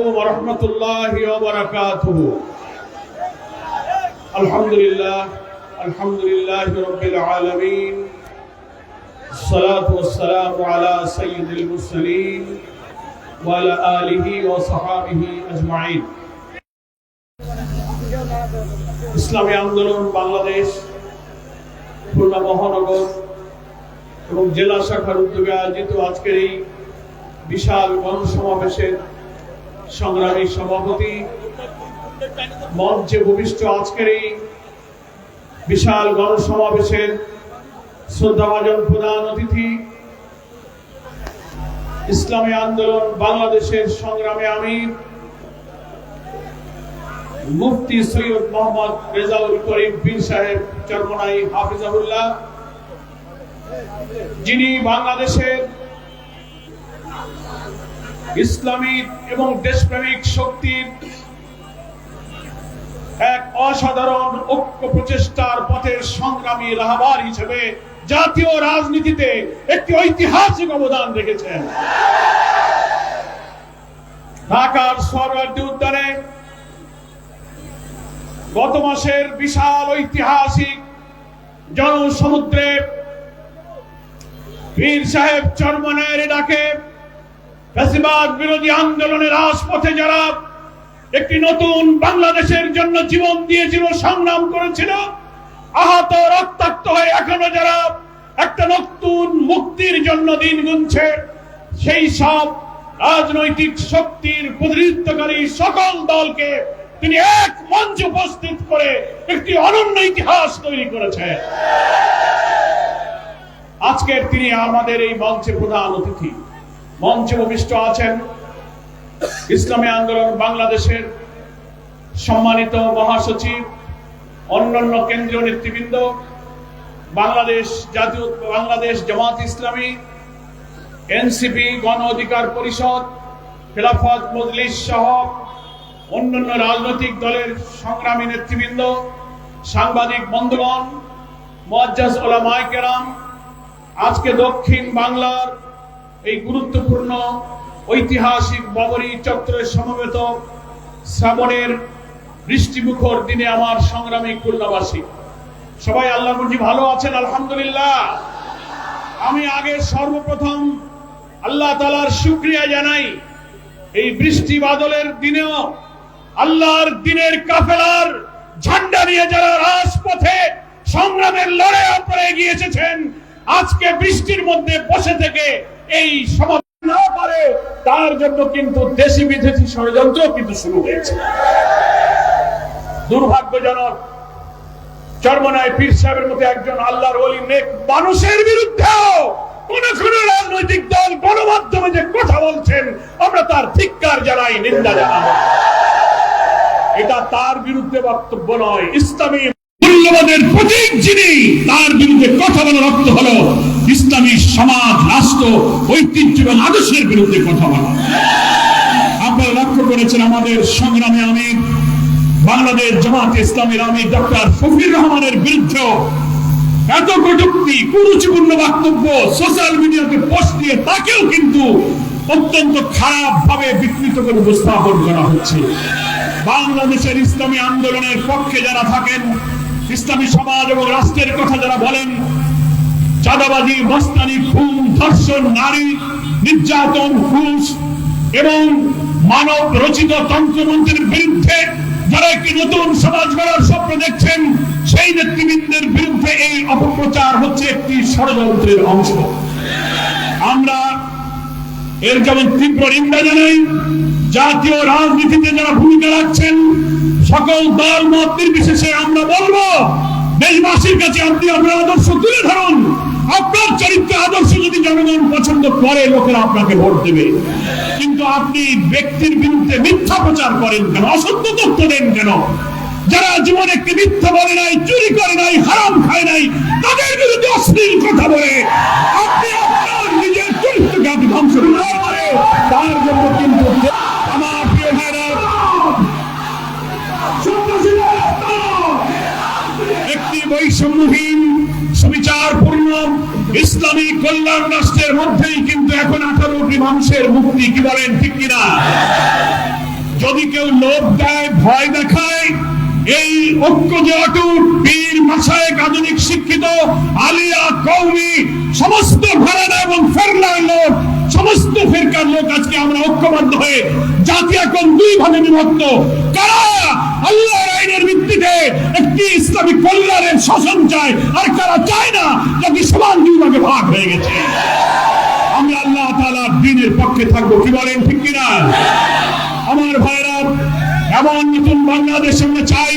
ورحمة الله وبركاته الحمد لله الحمد لله رب العالمين الصلاة والسلام على سيد المرسلين وعلى آله وصحابه أجمعين ইসলামী আন্দোলন বাংলাদেশ খুলনা মহানগর এবং জেলা শাখার উদ্যোগে আয়োজিত আজকের এই বিশাল গণসমাবেশের সংগ্রামী সভাপতি, মঞ্চে ভূমিষ্ঠ আজকের এই বিশাল গণসমাবেশের শ্রদ্ধাভাজন প্রধান অতিথি। ইসলামী আন্দোলন, বাংলাদেশের সংগ্রামে আমির। মুফতি সৈয়দ মোহাম্মদ রেজাউল করিম পীর সাহেব চরমনাই হাফিজাহুল্লাহ, যিনি বাংলাদেশের ইসলামী এবং দেশপ্রেমিক শক্তির এক অসাধারণ ঐক্য প্রচেষ্টার পথের সংগ্রামী রাহবার হিসেবে জাতীয় রাজনীতিতে একটি ঐতিহাসিক অবদান রেখেছেন। ঢাকার সরওয়ার্দী উদ্যানে গত মাসের বিশাল ঐতিহাসিক জনসমুদ্রে পীর সাহেব চরমনের ডাকে ফ্যাসিবাদ বিরোধী আন্দোলনের রাজপথে যারা একটি নতুন বাংলাদেশের জন্য জীবন দিয়েছিল, সংগ্রাম করেছিল, আহত, রক্তাক্ত হয়ে এখনও যারা একটা নতুন মুক্তির জন্য দিন গুনছে, সেই সব রাজনৈতিক শক্তির প্রতিনিধিত্বকারী সকল দলকে তিনি এক মঞ্চে উপস্থিত করে একটি অনন্য ইতিহাস তৈরি করেছে। আজকের তিনি আমাদের এই মঞ্চে প্রধান অতিথি। মঞ্চে ভূমিষ্ঠ আছেন ইসলামী আন্দোলন বাংলাদেশের সম্মানিত মহাসচিব, অন্যান্য কেন্দ্রীয় নেতৃবৃন্দ, বাংলাদেশ জাতীয়, বাংলাদেশ জামাত ইসলামী, এনসিপি গণ অধিকার পরিষদ, খেলাফত মজলিস সহ অন্যান্য রাজনৈতিক দলের সংগ্রামী নেতৃবৃন্দ, সাংবাদিক বন্ধুগণ মজ্জাজ ওলামায় কেরাম, আজকে দক্ষিণ বাংলার এই গুরুত্বপূর্ণ ঐতিহাসিক বাবরি চত্বরে সমবেত শ্রাবণের বৃষ্টিমুখর দিনে আমার সংগ্রামী খুলনাবাসী। সবাই আল্লাহ মুজি ভালো আছেন, আলহামদুলিল্লাহ। আমি আগে সর্বপ্রথম আল্লাহ তালার শুক্রিয়া জানাই এই বৃষ্টি বাদলের দিনেও আল্লাহর দিনের কাফেলার ঝান্ডা নিয়ে যারা রাজপথে সংগ্রামের লড়াই করে এগিয়ে এসেছেন আজকে বৃষ্টির মধ্যে বসে থেকে এই সমাধান না পারে তার জন্য কিন্তু দেশি বিদেশি ষড়যন্ত্র কিন্তু শুরু হয়েছে। দুর্ভাগ্যজনক, চর্মনায় পীর সাহেবের মতো একজন আল্লাহর নেক মানুষের রাজনৈতিক দল গণমাধ্যমে যে কথা বলছেন, আমরা তার ধিক্কার জানাই, নিন্দা জানাব এটা তার বিরুদ্ধে বক্তব্য নয়, ইসলামী মূল্যবোধের প্রতীক যিনি, তার বিরুদ্ধে কথা বলা রক্ত হলো ইসলামী সমাজ, রাষ্ট্র, ঐতিহ্য এবং আদর্শের বিরুদ্ধে কথা বলা। আপনারা লক্ষ্য করেছেন আমাদের সংগ্রামে আমির বাংলাদেশ জামাত ইসলামের আমির ডক্টর ফকির রহমানের বিরুদ্ধে এত কটুক্তি, কুরুচিপূর্ণ বক্তব্য সোশ্যাল মিডিয়াতে পোস্ট দিয়ে তাকেও কিন্তু অত্যন্ত খারাপ ভাবে বিকৃত করে উপস্থাপন করা হচ্ছে। বাংলাদেশের ইসলামী আন্দোলনের পক্ষে যারা থাকেন, ইসলামী সমাজ এবং রাষ্ট্রের কথা যারা বলেন চাঁদাবাজি, মস্তানি, খুন, ধর্ষণ, নারী, নির্যাতন, ঘুষ এবং মানব রচিত তন্ত্রমন্ত্রের বিরুদ্ধে যারা একটি নতুন সমাজ গড়ার স্বপ্ন দেখছেন, সেই নেতৃবৃন্দের বিরুদ্ধে এই অপপ্রচার হচ্ছে একটি ষড়যন্ত্রের অংশ। আমরা এর যেমন তীব্র নিন্দা জানাই, জাতীয় রাজনীতিতে যারা ভূমিকা রাখছেন, সকল দল, মত নির্বিশেষে আমরা বলব দেশবাসীর কাছে আপনি আপনার আদর্শ তুলে ধরুন। আপনার চরিত্র আদর্শ যদি জনগণ পছন্দ করে, লোকেরা আপনাকে ভোট দেবে। কিন্তু আপনি ব্যক্তির বিরুদ্ধে মিথ্যা প্রচার করেন কেন? অসত্য তথ্য দেন কেন? যারা জীবনে একটি মিথ্যা বলে নাই, চুরি করে নাই, হারাম খায় নাই, তাদের বিরুদ্ধে অশ্লীল কথা বলে। ইসলামী কল্যাণ রাষ্ট্রের মধ্যেই কিন্তু এখন আঠারোটি মানুষের মুক্তি কি বলেন ঠিক কিনা? যদি কেউ লোভ দেয়, ভয় দেখায়, এই ঐক্য যে অটুট, বীর মাসায়েক আধুনিক, শিক্ষিত, আলিয়া কৌমি সমস্ত ঘরানা এবং ফেরলার লোক, সমস্ত ফেরকার লোক আজকে আমরা ঐক্যবদ্ধ হয়ে জাতি এখন দুই ভাগে বিভক্ত। কারা? ইসলামিক কল্যাণের শাসন চায় আর কারা চায় না জাতি সমান দুই ভাগে ভাগ হয়ে গেছে। আমরা আল্লাহ তাআলার দিনের পক্ষে থাকব, কি বলেন, ঠিক কিনা? আমার ভাইরা, এমন নতুন বাংলাদেশ আমরা চাই,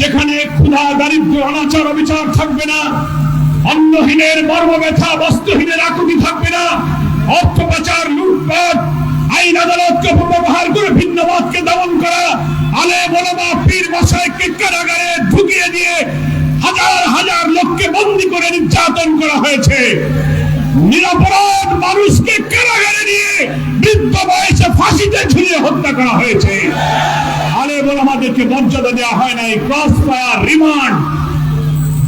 যেখানে ক্ষুধা দারিদ্র অনাচার, অবিচার থাকবে না, অন্নহীনের মর্ম ব্যথা বস্ত্রহীনের আকুতি থাকবে না, অর্থ পাচার, লুটপাট আইন আদালতকে ব্যবহার করে ভিন্নবাদকে দমন করা, আলে বলবা পীর মশাইকে কারাগারে ঢুকিয়ে দিয়ে হাজার হাজার লোককে বন্দি করে নির্যাতন করা হয়েছে। নিরাপরাধ মানুষকে কারাগারে নিয়ে বৃদ্ধ বয়সে ফাঁসিতে ঝুলিয়ে হত্যা করা হয়েছে। আলে বলে আমাদেরকে মর্যাদা দেওয়া হয় নাই, ক্রস ফায়ার, রিমান্ড,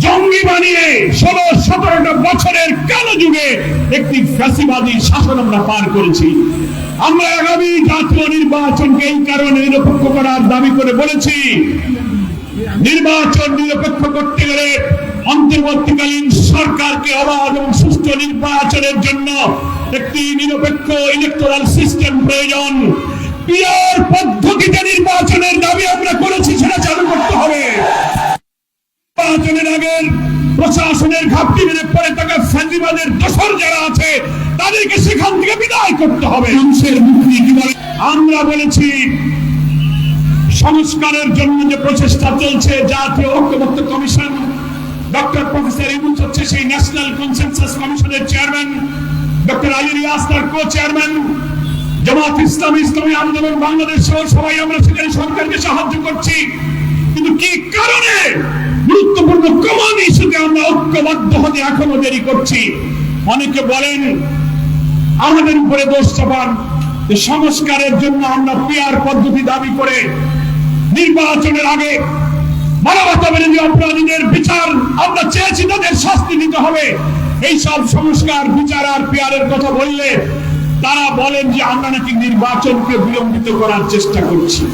জঙ্গি বানিয়ে ষোলো, সতেরোটা বছরের কালো যুগে একটি ফ্যাসিবাদী শাসন আমরা পার করেছি। আমরা আগামী জাতীয় নির্বাচনকে এই কারণে নিরপেক্ষ করার দাবি করে বলেছি। নির্বাচন নিরপেক্ষ করতে গেলে অন্তর্বর্তীকালীন সরকারকে অবাধ এবং সুষ্ঠু নির্বাচনের জন্য একটি নিরপেক্ষ ইলেকটোরাল সিস্টেম প্রয়োজন। পিয়ার পদ্ধতিতে নির্বাচনের দাবি আমরা করেছি, সেটা চালু করতে প্রশাসনের ঘাপটি মেরে পরে তাকে ফ্যান্ডিবাদের দোসর যারা আছে, তাদেরকে সেখান থেকে বিদায় করতে হবে। মানুষের কি বলে? আমরা বলেছি, সংস্কারের জন্য যে প্রচেষ্টা চলছে, জাতীয় ঐক্যমত্য কমিশন, ডক্টর প্রফেসর হচ্ছে সেই ন্যাশনাল কনসেনসাস কমিশনের চেয়ারম্যান, ডক্টর আলী রিয়াজ তার কো চেয়ারম্যান জামাত ইসলামী আন্দোলন বাংলাদেশ সহ সবাই আমরা সেখানে সরকারকে সাহায্য করছি। কিন্তু কি কারণে? গুরুত্বপূর্ণ কমান ইস্যুতে আমরা ঐক্যবদ্ধ হতে এখনও দেরি করছি। অনেকে বলেন, আমাদের উপরে দোষ চাপান সংস্কারের জন্য আমরা পিয়ার পদ্ধতি দাবি করে নির্বাচনের আগে মানবতা বিরোধী অপরাধীদের বিচার আমরা চেয়েছি তাদের শাস্তি দিতে হবে। এই সব সংস্কার, বিচার আর পিয়ারের কথা বললে তারা বলেন যে আমরা নাকি নির্বাচনকে বিলম্বিত করার চেষ্টা করছি।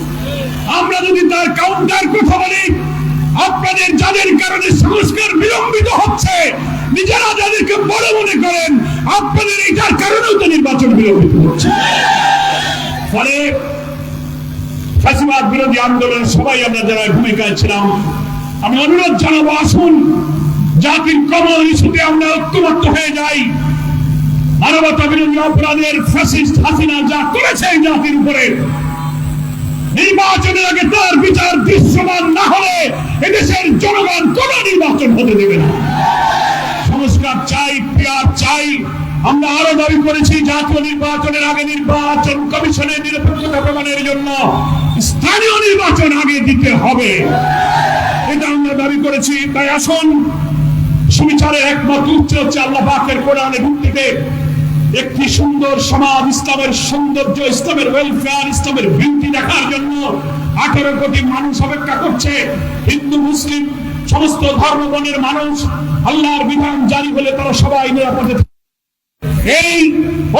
আমরা যদি তার কাউন্টার কথা বলি, আপনাদের যাদের কারণে সংস্কার বিলম্বিত হচ্ছে, নিজেরা যাদেরকে বড় মনে করেন, আপনাদের এইটার কারণেও তো নির্বাচন বিলম্বিত হচ্ছে। ফলে ফাঁসিবাদ বিরোধী আন্দোলনের সবাই আমরা যারা ভূমিকায় ছিলাম, আমি অনুরোধ জানাব, আসুন, জাতির কমল ইস্যুতে আমরা ঐক্যবদ্ধ হয়ে যাই। মানবতা বিরোধী অপরাধের ফ্যাসিস্ট হাসিনা যা করেছে জাতির উপরে নির্বাচনের আগে তার বিচার দৃশ্যমান না হলে এদেশের জনগণ কোন নির্বাচন হতে দেবে না। সংস্কার চাই, পিয়ার চাই। আমরা আরও দাবি করেছি, জাতীয় নির্বাচনের আগে নির্বাচন কমিশনের নিরপেক্ষতা প্রমাণের জন্য স্থানীয় নির্বাচন আগে দিতে হবে। এটা আমরা দাবি করেছি। তাই আসুন সুবিচারের একমাত্র উচ্চ হচ্ছে আল্লাহ পাকের কোরআনের ভিত্তিতে একটি সুন্দর সমাজ ইসলামের সৌন্দর্য, ইসলামের ওয়েলফেয়ার ইসলামের বিউটি দেখার জন্য আঠারো কোটি মানুষ অপেক্ষা করছে। হিন্দু, মুসলিম, সমস্ত ধর্মবর্ণের মানুষ আল্লাহর বিধান জারি হলে তারা সবাই নিরাপদে এই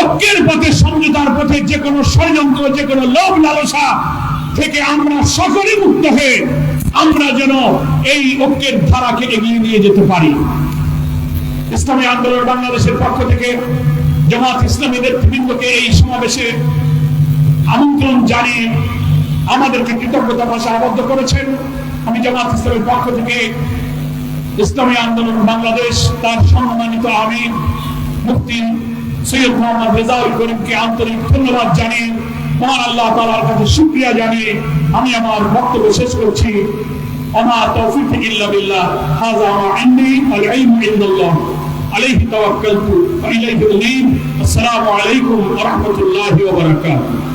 ঐক্যের পথে, সমঝোতার পথে যে কোনো ষড়যন্ত্র, যে কোনো লোভ লালসা থেকে আমরা সকলে মুক্ত হয়ে আমরা যেন এই ঐক্যের ধারাকে এগিয়ে নিয়ে যেতে পারি। ইসলামী আন্দোলন বাংলাদেশের পক্ষ থেকে জামাত ইসলামীদের নেতৃবৃন্দকে এই সমাবেশে আমন্ত্রণ জানিয়ে আমাদেরকে কৃতজ্ঞতা ভাষা আবদ্ধ করেছেন। আমি জামাত ইসলামের পক্ষ থেকে ইসলামী আন্দোলন বাংলাদেশ, তার সম্মানিত আমির মুক্তি সৈয়দ মোহাম্মদ রেজাউল করিমকে আন্তরিক ধন্যবাদ জানিয়ে, মহান আল্লাহ তালার কাছে শুক্রিয়া জানিয়ে আমি আমার বক্তব্য শেষ করছি। আমার তৌফিক ইল্লা বিল্লাহ। হাজা আমার ইন্দি আর ইলম ইল্লাল্লাহ। عليه توكلت وإليه أنيب. السلام عليكم ورحمة الله وبركاته.